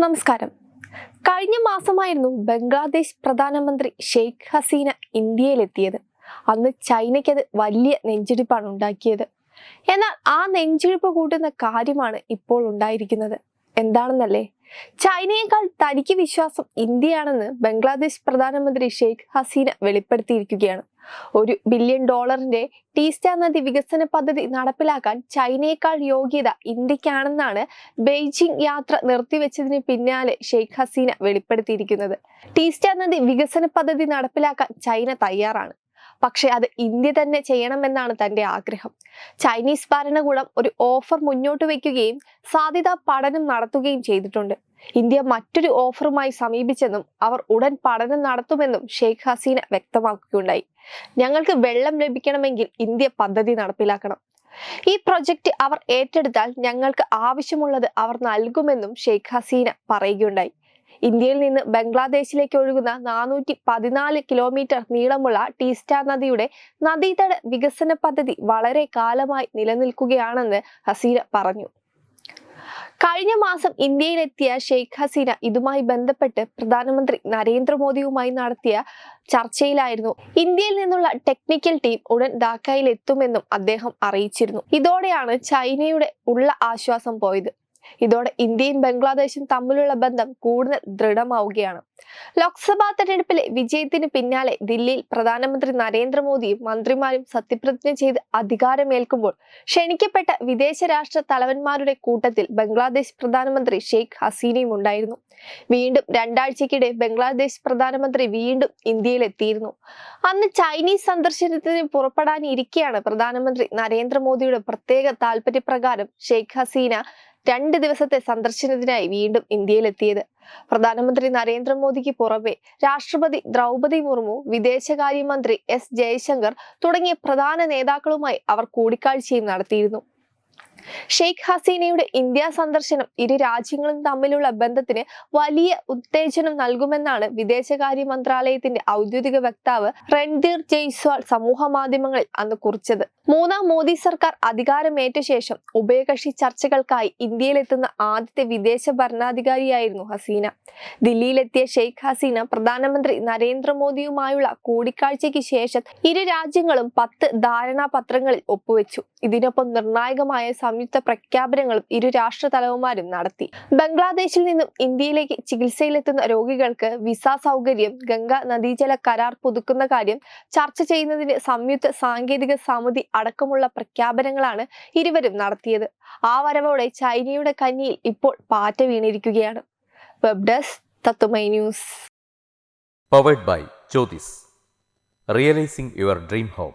നമസ്കാരം. കഴിഞ്ഞ മാസമായിരുന്നു ബംഗ്ലാദേശ് പ്രധാനമന്ത്രി ഷെയ്ഖ് ഹസീന ഇന്ത്യയിലെത്തിയത്. അന്ന് ചൈനയ്ക്കത് വലിയ നെഞ്ചിടിപ്പാണ് ഉണ്ടാക്കിയത്. എന്നാൽ ആ നെഞ്ചിടിപ്പ് കൂട്ടുന്ന കാര്യമാണ് ഇപ്പോൾ ഉണ്ടായിരിക്കുന്നത്. എന്താണെന്നല്ലേ? ചൈനയേക്കാൾ തനിക്ക് വിശ്വാസം ഇന്ത്യയാണെന്ന് ബംഗ്ലാദേശ് പ്രധാനമന്ത്രി ഷെയ്ഖ് ഹസീന വെളിപ്പെടുത്തിയിരിക്കുകയാണ്. ഒരു ബില്യൺ ഡോളറിന്റെ ടീസ്റ്റ നദി വികസന പദ്ധതി നടപ്പിലാക്കാൻ ചൈനയേക്കാൾ യോഗ്യത ഇന്ത്യക്കാണെന്നാണ് ബെയ്ജിംഗ് യാത്ര നിർത്തിവെച്ചതിന് പിന്നാലെ ഷെയ്ഖ് ഹസീന വെളിപ്പെടുത്തിയിരിക്കുന്നത്. ടീസ്റ്റ നദി വികസന പദ്ധതി നടപ്പിലാക്കാൻ ചൈന തയ്യാറാണ്. പക്ഷെ അത് ഇന്ത്യ തന്നെ ചെയ്യണമെന്നാണ് തന്റെ ആഗ്രഹം. ചൈനീസ് ഭരണകൂടം ഒരു ഓഫർ മുന്നോട്ട് വയ്ക്കുകയും സാധ്യതാ പഠനം നടത്തുകയും ചെയ്തിട്ടുണ്ട്. ഇന്ത്യ മറ്റൊരു ഓഫറുമായി സമീപിച്ചെന്നും അവർ ഉടൻ പഠനം നടത്തുമെന്നും ഷെയ്ഖ് ഹസീന വ്യക്തമാക്കുകയുണ്ടായി. ഞങ്ങൾക്ക് വെള്ളം ലഭിക്കണമെങ്കിൽ ഇന്ത്യ പദ്ധതി നടപ്പിലാക്കണം. ഈ പ്രൊജക്ട് അവർ ഏറ്റെടുത്താൽ ഞങ്ങൾക്ക് ആവശ്യമുള്ളത് അവർ നൽകുമെന്നും ഷെയ്ഖ് ഹസീന പറയുകയുണ്ടായി. ഇന്ത്യയിൽ നിന്ന് ബംഗ്ലാദേശിലേക്ക് ഒഴുകുന്ന നാനൂറ്റി പതിനാല് കിലോമീറ്റർ നീളമുള്ള ടീസ്റ്റ നദിയുടെ നദീതട വികസന പദ്ധതി വളരെ കാലമായി നിലനിൽക്കുകയാണെന്ന് ഹസീന പറഞ്ഞു. കഴിഞ്ഞ മാസം ഇന്ത്യയിലെത്തിയ ഷെയ്ഖ് ഹസീന ഇതുമായി ബന്ധപ്പെട്ട് പ്രധാനമന്ത്രി നരേന്ദ്രമോദിയുമായി നടത്തിയ ചർച്ചയിലായിരുന്നു. ഇന്ത്യയിൽ നിന്നുള്ള ടെക്നിക്കൽ ടീം ഉടൻ ധാക്കയിൽ എത്തുമെന്നും അദ്ദേഹം അറിയിച്ചിരുന്നു. ഇതോടെയാണ് ചൈനയുടെ ഉള്ള ആശ്വാസം പോയത്. ഇതോടെ ഇന്ത്യയും ബംഗ്ലാദേശും തമ്മിലുള്ള ബന്ധം കൂടുതൽ ദൃഢമാവുകയാണ്. ലോക്സഭാ തെരഞ്ഞെടുപ്പിലെ വിജയത്തിന് പിന്നാലെ ദില്ലിയിൽ പ്രധാനമന്ത്രി നരേന്ദ്രമോദിയും മന്ത്രിമാരും സത്യപ്രതിജ്ഞ ചെയ്ത് അധികാരമേൽക്കുമ്പോൾ ക്ഷണിക്കപ്പെട്ട വിദേശ രാഷ്ട്ര തലവന്മാരുടെ കൂട്ടത്തിൽ ബംഗ്ലാദേശ് പ്രധാനമന്ത്രി ഷെയ്ഖ് ഹസീനയും ഉണ്ടായിരുന്നു. വീണ്ടും രണ്ടാഴ്ചക്കിടെ ബംഗ്ലാദേശ് പ്രധാനമന്ത്രി വീണ്ടും ഇന്ത്യയിൽ എത്തിയിരുന്നു അന്ന് ചൈനീസ് സന്ദർശനത്തിന് പുറപ്പെടാനിരിക്കെയാണ് പ്രധാനമന്ത്രി നരേന്ദ്രമോദിയുടെ പ്രത്യേക താല്പര്യപ്രകാരം ഷെയ്ഖ് ഹസീന രണ്ട് ദിവസത്തെ സന്ദർശനത്തിനായി വീണ്ടും ഇന്ത്യയിലെത്തിയത്. പ്രധാനമന്ത്രി നരേന്ദ്രമോദിക്ക് പുറമെ രാഷ്ട്രപതി ദ്രൗപതി മുർമു വിദേശകാര്യമന്ത്രി എസ് ജയശങ്കർ തുടങ്ങിയ പ്രധാന നേതാക്കളുമായി അവർ കൂടിക്കാഴ്ചയും നടത്തിയിരുന്നു. ഷെയ്ഖ് ഹസീനയുടെ ഇന്ത്യ സന്ദർശനം ഇരു രാജ്യങ്ങളും തമ്മിലുള്ള ബന്ധത്തിന് വലിയ ഉത്തേജനം നൽകുമെന്നാണ് വിദേശകാര്യ മന്ത്രാലയത്തിന്റെ ഔദ്യോഗിക വക്താവ് രൺധീർ ജയ്സ്വാൾ സമൂഹ മാധ്യമങ്ങളിൽ അന്ന് കുറിച്ചത്. മൂന്നാം മോദി സർക്കാർ അധികാരമേറ്റ ശേഷം ഉഭയകക്ഷി ചർച്ചകൾക്കായി ഇന്ത്യയിലെത്തുന്ന ആദ്യത്തെ വിദേശ ഭരണാധികാരിയായിരുന്നു ഹസീന. ദില്ലിയിലെത്തിയ ഷെയ്ഖ് ഹസീന പ്രധാനമന്ത്രി നരേന്ദ്രമോദിയുമായുള്ള കൂടിക്കാഴ്ചയ്ക്ക് ശേഷം ഇരു രാജ്യങ്ങളും പത്ത് ധാരണാപത്രങ്ങളിൽ ഒപ്പുവെച്ചു. ഇതിനൊപ്പം നിർണായകമായ സംയുക്ത പ്രഖ്യാപനങ്ങളും ഇരു രാഷ്ട്ര തലവന്മാരും നടത്തി. ബംഗ്ലാദേശിൽ നിന്നും ഇന്ത്യയിലേക്ക് ചികിത്സയിലെത്തുന്ന രോഗികൾക്ക് വിസ സൗകര്യം ഗംഗ നദീജല കരാർ പുതുക്കുന്ന കാര്യം ചർച്ച ചെയ്യുന്നതിന് സംയുക്ത സാങ്കേതിക സമിതി അടക്കമുള്ള പ്രഖ്യാപനങ്ങളാണ് ഇരുവരും നടത്തിയത്. ആ വരവോടെ ചൈനയുടെ കന്നിയിൽ ഇപ്പോൾ പാറ്റ വീണിരിക്കുകയാണ്. വെബ് ഡെസ്ക് തത്തുമൈ news. Powered by Jyothis realising your dream home